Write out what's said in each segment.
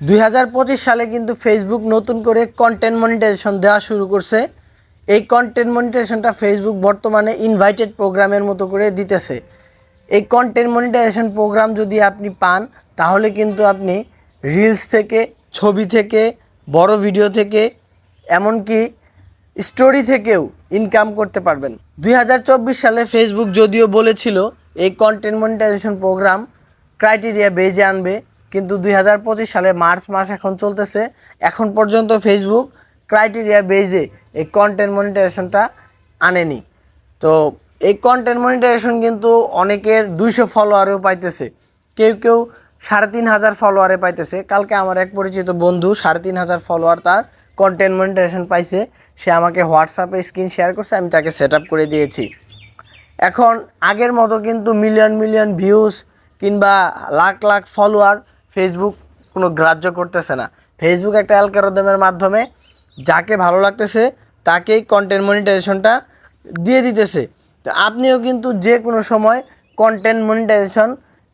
দুই হাজার পঁচিশ সালে কিন্তু ফেসবুক নতুন করে কন্টেন্ট মনিটাইজেশন দেওয়া শুরু করছে। এই কন্টেন্ট মনিটাইজেশনটা ফেসবুক বর্তমানে ইনভাইটেড প্রোগ্রামের মতো করে দিতেছে। এই কন্টেন্ট মনিটাইজেশন প্রোগ্রাম যদি আপনি পান, তাহলে কিন্তু আপনি রিলস থেকে, ছবি থেকে, বড় ভিডিও থেকে, এমনকি স্টোরি থেকেও ইনকাম করতে পারবেন। দুই হাজার চব্বিশ সালে ফেসবুক যদিও বলেছিল, এই কন্টেন্ট মনিটাইজেশন প্রোগ্রাম ক্রাইটেরিয়া বেজে আনবে। কিন্তু দুই হাজার পঁচিশ সালে মার্চ মাস এখন চলতেছে। এখন পর্যন্ত ফেসবুক ক্রাইটেরিয়া বেজে এই কন্টেন্ট মনিটাইজেশনটা আনেনি। তো এই কন্টেন্ট মনিটাইজেশন কিন্তু অনেকের দুইশো ফলোয়ারেও পাইতেছে। কেউ কেউ সাড়ে তিন হাজার ফলোয়ারে পাইতেছে। কালকে আমার এক পরিচিত বন্ধু সাড়ে তিন হাজার ফলোয়ার তার কন্টেন্ট মনিটাইজেশন পাইছে। সে আমাকে হোয়াটসঅ্যাপে স্ক্রিন শেয়ার করছে, আমি তাকে সেট করে দিয়েছি। এখন আগের মতো কিন্তু মিলিয়ন মিলিয়ন ভিউজ কিংবা লাখ লাখ ফলোয়ার ফেসবুক কোনো গ্রাহ্য করতেছে না। ফেসবুক একটা অ্যালকারোদমের মাধ্যমে যাকে ভালো লাগতেছে তাকেই কন্টেন্ট মনিটাইজেশনটা দিয়ে দিতেছে। তো আপনিও কিন্তু যে কোনো সময় কন্টেন্ট মনিটাইজেশন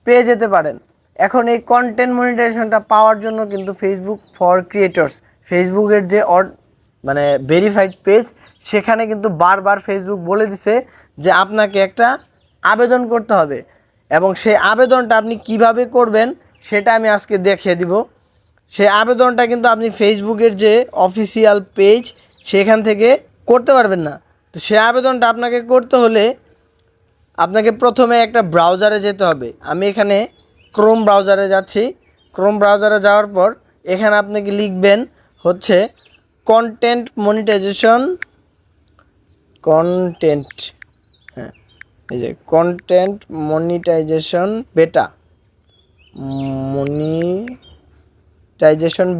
পেয়ে যেতে পারেন। এখন এই কন্টেন্ট মনিটাইজেশনটা পাওয়ার জন্য কিন্তু ফেসবুক ফর ক্রিয়েটর্স ফেসবুকের যে মানে ভেরিফাইড পেজ সেখানে কিন্তু বারবার ফেসবুক বলে দিছে যে আপনাকে একটা আবেদন করতে হবে। এবং সেই আবেদনটা আপনি কীভাবে করবেন সেটা আমি আজকে দেখিয়ে দিব। সেই আবেদনটা কিন্তু আপনি ফেসবুকের যে অফিসিয়াল পেজ সেখান থেকে করতে পারবেন না। তো সে আবেদনটা আপনাকে করতে হলে আপনাকে প্রথমে একটা ব্রাউজারে যেতে হবে। আমি এখানে ক্রোম ব্রাউজারে যাচ্ছি। ক্রোম ব্রাউজারে যাওয়ার পর এখানে আপনাকে লিখবেন? হচ্ছে কন্টেন্ট মনিটাইজেশন কন্টেন্ট হ্যাঁ এই যে কন্টেন্ট মনিটাইজেশন বেটা মনিটাইজেশন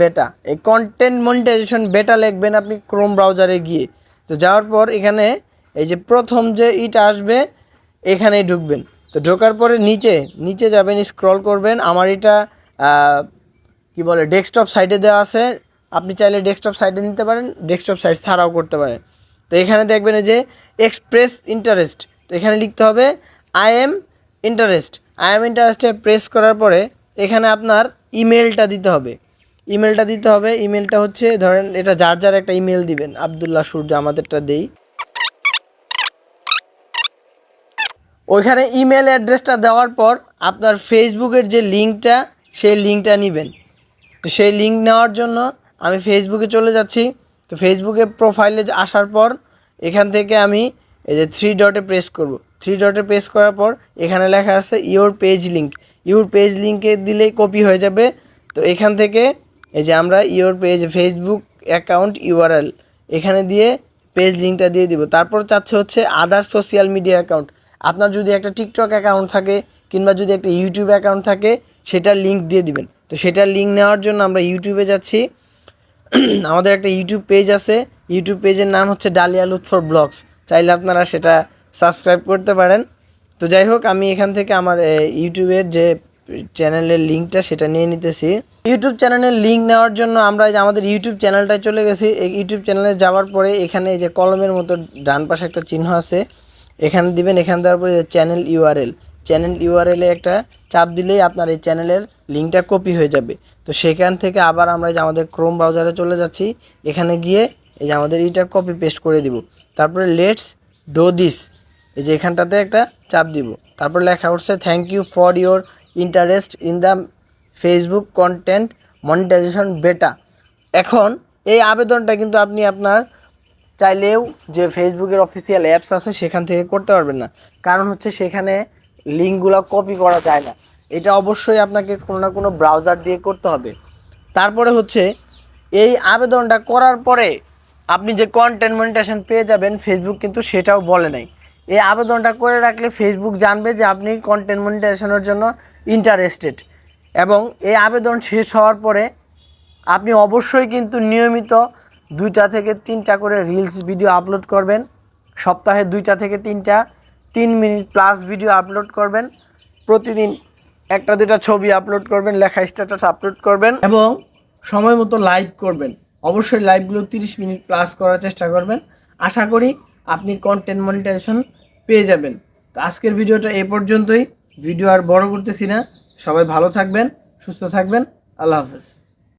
বেটা এই কন্টেন্ট মনিটাইজেশন বেটা লিখবেন আপনি ক্রোম ব্রাউজারে গিয়ে। তো যাওয়ার পর এখানে এই যে প্রথম যে ইটা আসবে, এখানেই ঢুকবেন। তো ঢোকার পরে নিচে নিচে যাবেন স্ক্রল করবেন। আমার এটা কি বলে ডেস্কটপ সাইডে দেওয়া আছে। আপনি চাইলে ডেস্কটপ সাইডে নিতে পারেন ডেস্কটপ সাইড ছাড়াও করতে পারেন। তো এখানে দেখবেন যে এক্সপ্রেস ইন্টারেস্ট তো এখানে লিখতে হবে I am interest I am ইন্টারেস্টে প্রেস করার পরে এখানে আপনার ইমেলটা দিতে হবে। ইমেলটা দিতে হবে ইমেলটা হচ্ছে, ধরেন এটা যার যার একটা ইমেল দিবেন, আবদুল্লাহ সূর্য আমাদেরটা দেই। ওইখানে ইমেল অ্যাড্রেসটা দেওয়ার পর আপনার ফেসবুকের যে লিঙ্কটা সেই লিঙ্কটা নেবেন। তো সেই লিঙ্ক নেওয়ার জন্য আমি ফেসবুকে চলে যাচ্ছি। তো ফেসবুকে প্রোফাইলে আসার পর এখান থেকে আমি এই যে থ্রি ডটে প্রেস করব। থ্রি ডটে প্রেস করার পর এখানে লেখা আছে your page link your page লিঙ্কে দিলেই কপি হয়ে যাবে। তো এখান থেকে এই যে আমরা your page Facebook account URL এখানে দিয়ে পেজ লিঙ্কটা দিয়ে দিব। তারপর চাচ্ছে হচ্ছে আদার সোশ্যাল মিডিয়া অ্যাকাউন্ট আপনার যদি একটা টিকটক অ্যাকাউন্ট থাকে কিংবা যদি একটা ইউটিউব অ্যাকাউন্ট থাকে, সেটার লিঙ্ক দিয়ে দিবেন। তো সেটার লিঙ্ক নেওয়ার জন্য আমরা ইউটিউবে যাচ্ছি। আমাদের একটা ইউটিউব পেজ আছে। ইউটিউব পেজের নাম হচ্ছে ডালিয়া লুৎফর ব্লগস চাইলে আপনারা সেটা সাবস্ক্রাইব করতে পারেন। তো যাই হোক, আমি এখান থেকে আমার ইউটিউবের যে চ্যানেলের লিঙ্কটা সেটা নিয়ে নিতেছি। ইউটিউব চ্যানেলের লিঙ্ক নেওয়ার জন্য আমরা যে আমাদের ইউটিউব চ্যানেলটায় চলে গেছি। এই ইউটিউব চ্যানেলে যাওয়ার পরে এখানে এই যে কলমের মতো ডান পাশে একটা চিহ্ন আছে। এখানে দিবেন, এখানে দেওয়ার পরে চ্যানেল ইউআরএল চ্যানেল ইউআরএলে একটা চাপ দিলেই আপনার এই চ্যানেলের লিঙ্কটা কপি হয়ে যাবে। তো সেখান থেকে আবার আমরা যে আমাদের ক্রোম ব্রাউজারে চলে যাচ্ছি। এখানে গিয়ে এই যে আমাদের এইটা কপি পেস্ট করে দিব। তারপরে লেটস ডো দিস। এই যে এখানটাতে একটা চাপ দিব। তারপর লেখা উঠছে thank you for your interest in the Facebook content monetization beta এখন এই আবেদনটা কিন্তু আপনি আপনার চাইলেও যে ফেসবুকের অফিসিয়াল অ্যাপস আছে সেখান থেকে করতে পারবেন না। কারণ হচ্ছে সেখানে লিঙ্কগুলো কপি করা যায় না। এটা অবশ্যই আপনাকে কোনো না কোনো ব্রাউজার দিয়ে করতে হবে। তারপরে হচ্ছে এই আবেদনটা করার পরে আপনি যে কন্টেন্ট মনিটেশন পেয়ে যাবেন ফেসবুক কিন্তু সেটাও বলে নাই। এই আবেদনটা করে রাখলে ফেসবুক জানবে যে আপনি কন্টেন্ট মনিটাইজেশনের জন্য ইন্টারেস্টেড এবং এই আবেদন শেষ হওয়ার পরে আপনি অবশ্যই কিন্তু নিয়মিত দুইটা থেকে তিনটা করে রিলস ভিডিও আপলোড করবেন। সপ্তাহে দুইটা থেকে তিনটা, তিন মিনিট প্লাস ভিডিও আপলোড করবেন। প্রতিদিন একটা দুটা ছবি আপলোড করবেন, লেখা স্ট্যাটাস আপলোড করবেন এবং সময় মতো লাইভ করবেন। অবশ্যই লাইভগুলো তিরিশ মিনিট প্লাস করার চেষ্টা করবেন। আশা করি আপনি কন্টেন্ট মনিটাইজেশন পেয়ে যাবেন। তো আজকের ভিডিওটা এ পর্যন্তই। ভিডিও আর বড় করতেছি না। সবাই ভালো থাকবেন, সুস্থ থাকবেন। আল্লাহ হাফেজ।